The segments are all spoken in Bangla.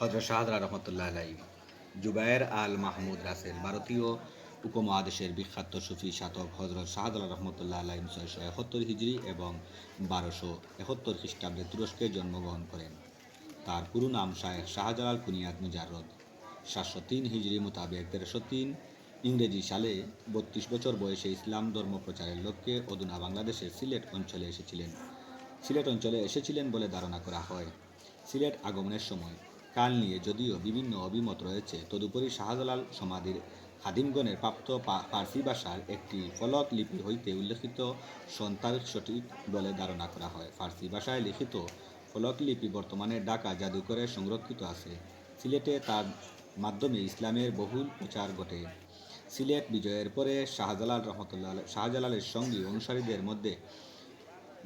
হজরত শাহজালাল রহমতুল্লাহ আলাই জুবায়ের আল মাহমুদ রাসেল, ভারতীয় উপমহাদেশের বিখ্যাত সুফি সাধক হজরত শাহজালাল রহমতুল্লাহ আলাই ছয়শো একাত্তর হিজড়ি এবং বারোশো একাত্তর খ্রিস্টাব্দে তুরস্কে জন্মগ্রহণ করেন। তার পুরো নাম শায়েখ শাহজালাল কুনিয়াত মুজাররদ। সাতশো তিন হিজড়ি মোতাবেক তেরোশো তিন ইংরেজি সালে বত্রিশ বছর বয়সে ইসলাম ধর্ম প্রচারের লক্ষ্যে অধুনা বাংলাদেশের সিলেট অঞ্চলে এসেছিলেন। সিলেট অঞ্চলে এসেছিলেন বলে ধারণা করা হয়। সিলেট আগমনের সময় কাল নিয়ে যদিও বিভিন্ন অভিমত রয়েছে, তদুপরি শাহজালাল সমাধির খাদিমগণের প্রাপ্ত পার্সি ভাষার একটি ফলক লিপি হইতে উল্লেখিত সন্তান সঠিক বলে ধারণা করা হয়। ফার্সি ভাষায় লিখিত ফলক লিপি বর্তমানে ঢাকা জাদুঘরে সংরক্ষিত আছে। সিলেটে তার মাধ্যমে ইসলামের বহুল প্রচার ঘটে। সিলেট বিজয়ের পরে শাহজালাল রহমতুল্লাহ, শাহজালালের সঙ্গী অনুসারীদের মধ্যে,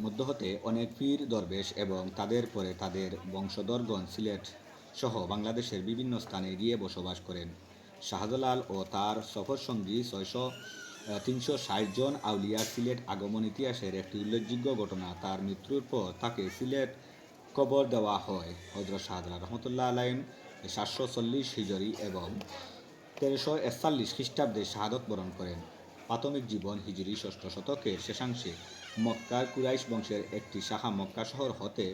মধ্য হতে অনেক পীর, দরবেশ এবং তাদের পরে তাদের বংশধরগণ সিলেট সহ বাংলাদেশের বিভিন্ন স্থানে গিয়ে বসবাস করেন। শাহজালাল ও তার সফরসঙ্গী ছয়শো তিনশো ষাট জন আউলিয়া সিলেট আগমন ইতিহাসের একটি উল্লেখযোগ্য ঘটনা। তার মৃত্যুর পর তাকে সিলেট কবর দেওয়া হয়। হজরত শাহজালাল রহমতুল্লাহ আলাইম সাতশো চল্লিশ হিজরি এবং তেরোশো একচল্লিশ খ্রিস্টাব্দে শাহাদত বরণ করেন। প্রাথমিক জীবন হিজরি ষষ্ঠ শতকের শেষাংশে মক্কার কুরাইশ বংশের একটি শাখা মক্কা শহর হতে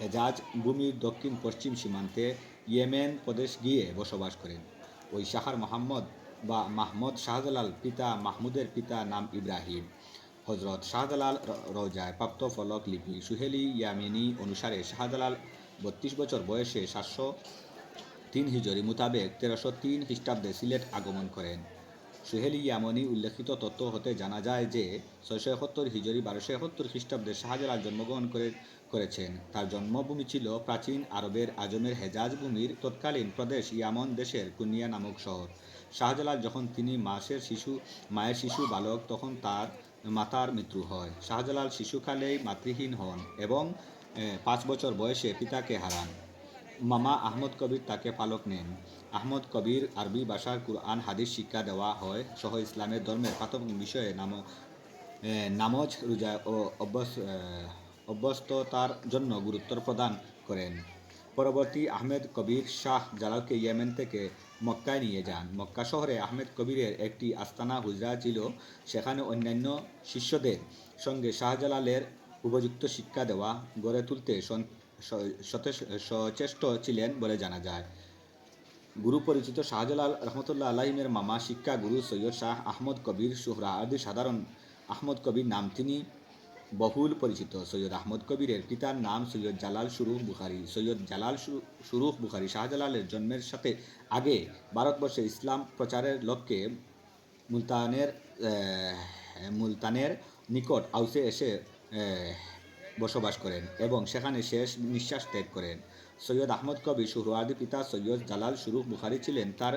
হেজাজ ভূমির দক্ষিণ পশ্চিম সীমান্তে ইয়েমেন প্রদেশ গিয়ে বসবাস করেন। ওই শাহার মোহাম্মদ বা মাহমুদ শাহজালাল পিতা মাহমুদের পিতা নাম ইব্রাহিম। হজরত শাহজালাল রোজায় প্রাপ্ত ফলক লিপি সুহেলি ইয়ামিনী অনুসারে শাহজালাল বত্রিশ বছর বয়সে সাতশো তিন হিজরি মোতাবেক তেরোশো তিন খ্রিস্টাব্দে সিলেট আগমন করেন। সুহেলি ইয়ামনি উল্লেখিত তথ্য হতে জানা যায় যে ছয়শো একাত্তর হিজরি বারোশো একাত্তর খ্রিস্টাব্দে শাহজালাল জন্মগ্রহণ করে করেছেন। তার জন্মভূমি ছিল প্রাচীন আরবের আজমের হেজাজ ভূমির তৎকালীন প্রদেশ ইয়ামন দেশের কুনিয়া নামক শহর। শাহজালাল যখন তিনি মাসের শিশু মায়ের শিশু বালক, তখন তার মাতার মৃত্যু হয়। শাহজালাল শিশুকালেই মাতৃহীন হন এবং পাঁচ বছর বয়সে পিতাকে হারান। মামা আহমদ কবির তাকে পালক নেন। আহমদ কবির আরবি ভাষার কুরআন, হাদিস শিক্ষা দেওয়া হয়। সহ ইসলামের ধর্মের প্রাথমিক বিষয়ে নাম নামাজ, রোজা ও অভ্যস অভ্যস্ততার জন্য গুরুত্ব প্রদান করেন। পরবর্তী আহমেদ কবির শাহ জালালকে ইয়েমেন থেকে মক্কায় নিয়ে যান। মক্কা শহরে আহমেদ কবিরের একটি আস্তানা হুজরা ছিল। সেখানে অন্যান্য শিষ্যদের সঙ্গে শাহজালালের উপযুক্ত শিক্ষা দেওয়া গড়ে তুলতে সচেষ্ট ছিলেন বলে জানা যায়। গুরু পরিচিত শাহজালাল রহমতুল্লাহ আলাহিমের মামা, শিক্ষা গুরু সৈয়দ শাহ আহমদ কবির সুহরা আদি সাধারণ আহমদ কবির নাম তিনি বহুল পরিচিত। সৈয়দ আহমদ কবিরের পিতার নাম সৈয়দ জালাল সুরুখ বুখারি। সৈয়দ জালাল সুরুখ বুখারি শাহজালালের জন্মের সাথে আগে ভারতবর্ষে ইসলাম প্রচারের লক্ষ্যে মুলতানের মুলতানের নিকট আউসে এসে বসবাস করেন এবং সেখানে শেষ নিঃশ্বাস ত্যাগ করেন। সৈয়দ আহমদ কবি সুহরাদি পিতা সৈয়দ জালাল সুরুখ বুখারি ছিলেন। তার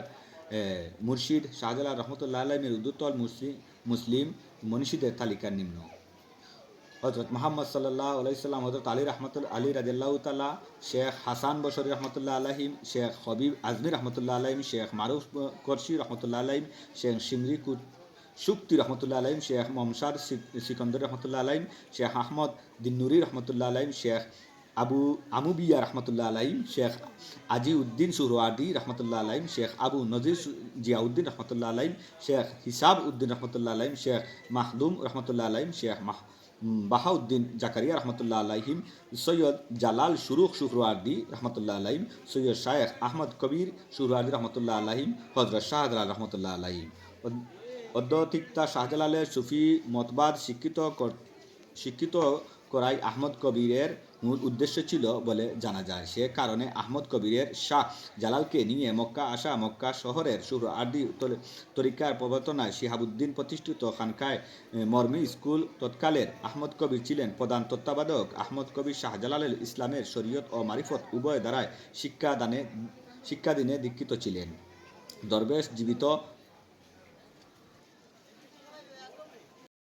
মুর্শিদ শাহজালাল রহমতুল্লাহ আলমের উদ্দুতল মুসলিম মুসলিম মনীষীদের তালিকার নিম্ন। হজরত মোহাম্মদ সাল্লাহ আলাইসাল্লাম হজরত আলী রহমতুল, আলী রাজিল্লাহ তালা শেখ হাসান বসরি রহমতুল্লাহ আলহিম শেখ হবিব আজমি রহমতুল্লাহ আলহিম শেখ মারুফ করশি রহমতুল্লাহ আলহিম শেখ সিমরি সুক্তি রহমতুল্লাহ আলাইম শেখ মমসাদ সিকন্দর রহমতুল্লাহ আলাইম শেখ আহমদ দিনুরি রহমতুল্লাহ আলহিম শেখ আবু আমুবিয়া রহমতুল্লাহ আলহিম শেখ আজি উদ্দিন সুহরাদি রহমতুল্লাহ আলহিম শেখ আবু নজির জিয়াউদ্দিন রহমতুল্লাহ আলহিম শেখ হিসাব উদ্দিন রহমতুল্লাহ আলহিম শেখ মাহদুম রহমতুল্লাহ আলহিম শেখ মাহ বাহাউদ্দিন জাকারিয়া রহমতুল্লাহ আলাইহিম, সৈয়দ জালাল শুরুখ শুহরার্দি রহমতুল্লাহ আলাইহিম, সৈয়দ শায়েখ আহমদ কবির শুহরার্দি রহমতুল্লাহ আলাইহিম হজরত শাহজালাল রহমতুল্লাহ আলাইহিম। অধ্যতিকতা শাহজালালের সুফি মতবাদ শিক্ষিত শিক্ষিত করাই আহমদ কবিরের মূল উদ্দেশ্য ছিল বলে জানা যায়। সে কারণে আহমদ কবিরের শাহ জালালকে নিয়ে মক্কা আসা মক্কা শহরের সুর আদি তরিকার প্রবর্তনায় শিহাবুদ্দিন প্রতিষ্ঠিত খানকায় মর্মি স্কুল তৎকালের আহমদ কবির ছিলেন প্রধান তত্ত্বাবধায়ক। আহমদ কবির শাহজালালের ইসলামের শরীয়ত ও মারিফত উভয় দ্বারায় শিক্ষাদানে শিক্ষাদিনে দীক্ষিত ছিলেন। দরবেশ জীবিত